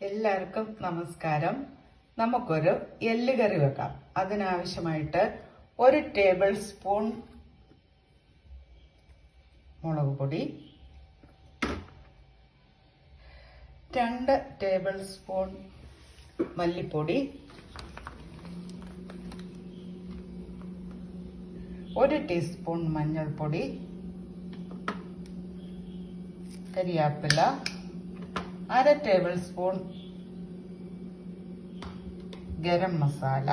എല്ലാവർക്കും നമസ്കാരം. നമുക്കൊരു എല്ല് കറി വെക്കാം. അതിനാവശ്യമായിട്ട് ഒരു ടേബിൾ സ്പൂൺ മുളക് പൊടി രണ്ട് ടേബിൾ സ്പൂൺ മല്ലിപ്പൊടി ഒരു ടീസ്പൂൺ മഞ്ഞൾപ്പൊടി കരിയാപ്പില അര ടേബിൾ സ്പൂൺ ഗരം മസാല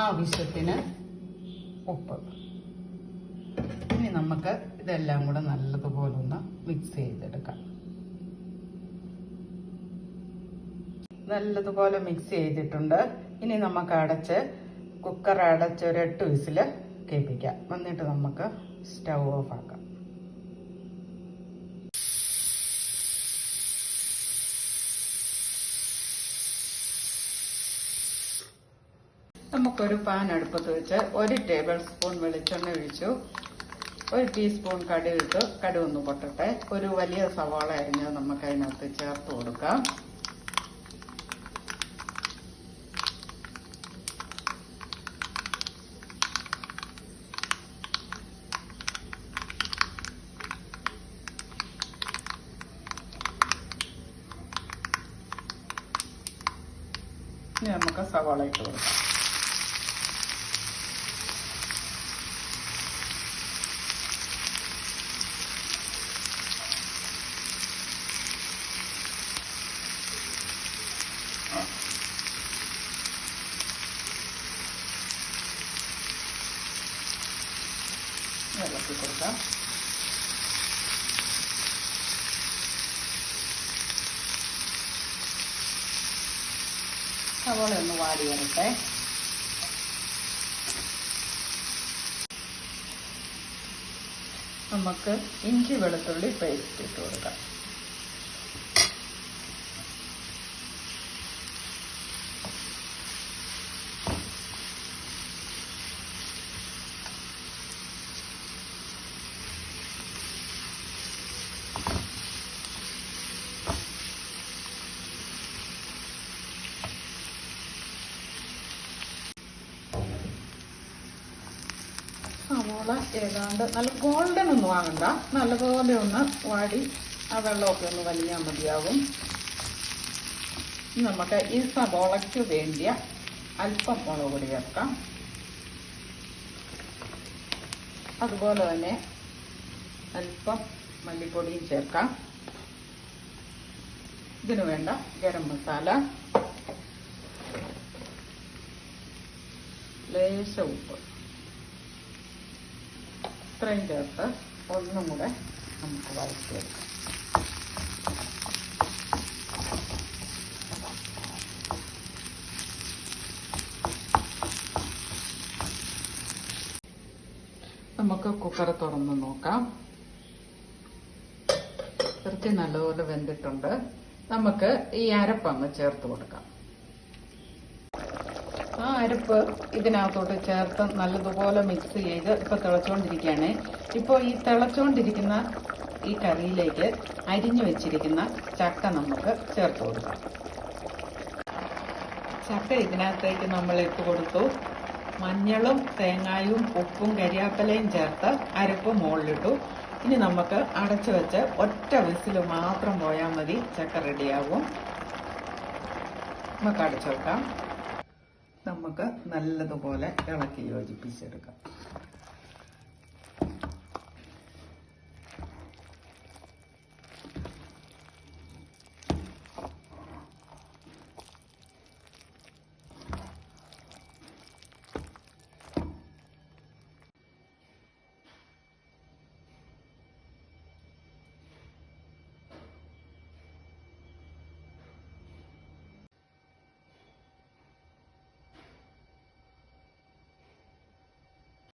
ആവശ്യത്തിന് ഉപ്പ്. ഇനി നമുക്ക് ഇതെല്ലാം കൂടെ നല്ലതുപോലെ ഒന്ന് മിക്സ് ചെയ്തെടുക്കാം. നല്ലതുപോലെ മിക്സ് ചെയ്തിട്ടുണ്ട്. ഇനി നമുക്ക് അടച്ച് കുക്കർ അടച്ച് ഒരു എട്ട് വിസിൽ കേൾപ്പിക്കാം. എന്നിട്ട് നമുക്ക് സ്റ്റൗ ഓഫ് ആക്കാം. നമുക്കൊരു പാൻ അടുപ്പത്ത് വെച്ച് ഒരു ടേബിൾ സ്പൂൺ വെളിച്ചെണ്ണ ഒഴിച്ചു. ഒരു ടീസ്പൂൺ കടുക് ഇട്ട് കടുക് ഒന്ന് പൊട്ടട്ടെ. ഒരു വലിയ സവാള അരിഞ്ഞത് നമുക്ക് അതിനകത്ത് ചേർത്ത് കൊടുക്കാം. നമുക്ക് സവാള ഇട്ട് കൊടുക്കാം. ഇളക്കി കൊടുക്കാം സവോള ഒന്ന് വാടി വരട്ടെ. നമുക്ക് ഇഞ്ചി വെളുത്തുള്ളി പേസ്റ്റ് ഇട്ട് കൊടുക്കാം. സവാള ഏതാണ്ട് നല്ല ഗോൾഡൻ ഒന്നും ആകണ്ട നല്ലപോലെ ഒന്ന് വാടി ആ വെള്ളമൊക്കെ ഒന്ന് വലിയാൽ മതിയാവും. നമുക്ക് ഈ സവോളയ്ക്ക് വേണ്ടിയ അല്പം മുളക് പൊടി ചേർക്കാം. അതുപോലെ തന്നെ അല്പം മല്ലിപ്പൊടിയും ചേർക്കാം. ഇതിന് വേണ്ട ഗരം മസാല. ലേശ ഉപ്പ്. ഇത്രയും ചേർത്ത് ഒന്നും കൂടെ നമുക്ക് വഴറ്റിയെടുക്കാം നമുക്ക് കുക്കർ തുറന്ന് നോക്കാം. ഇറച്ചി നല്ലപോലെ വെന്തിട്ടുണ്ട്. നമുക്ക് ഈ അരപ്പങ്ങ് ചേർത്ത് കൊടുക്കാം. ആ അരപ്പ് ഇതിനകത്തോട്ട് ചേർത്ത് നല്ലതുപോലെ മിക്സ് ചെയ്ത് ഇപ്പൊ തിളച്ചുകൊണ്ടിരിക്കുകയാണ് ഇപ്പോൾ ഈ തിളച്ചുകൊണ്ടിരിക്കുന്ന ഈ കറിയിലേക്ക് അരിഞ്ഞു വെച്ചിരിക്കുന്ന ചക്ക നമുക്ക് ചേർത്ത് കൊടുക്കാം. ചക്ക ഇതിനകത്തേക്ക് നമ്മൾ ഇട്ട് കൊടുത്തു. മഞ്ഞളും തേങ്ങായും ഉപ്പും കരിയാപ്പലയും ചേർത്ത് അരപ്പ് മുകളിലിട്ടു. ഇനി നമുക്ക് അടച്ചു വെച്ച് ഒറ്റ വിസിൽ മാത്രം പോയാൽ മതി ചക്ക റെഡിയാകും നമുക്ക് അടച്ചു വെക്കാം. നമുക്ക് നല്ലതുപോലെ ഇളക്കി യോജിപ്പിച്ചെടുക്കാം.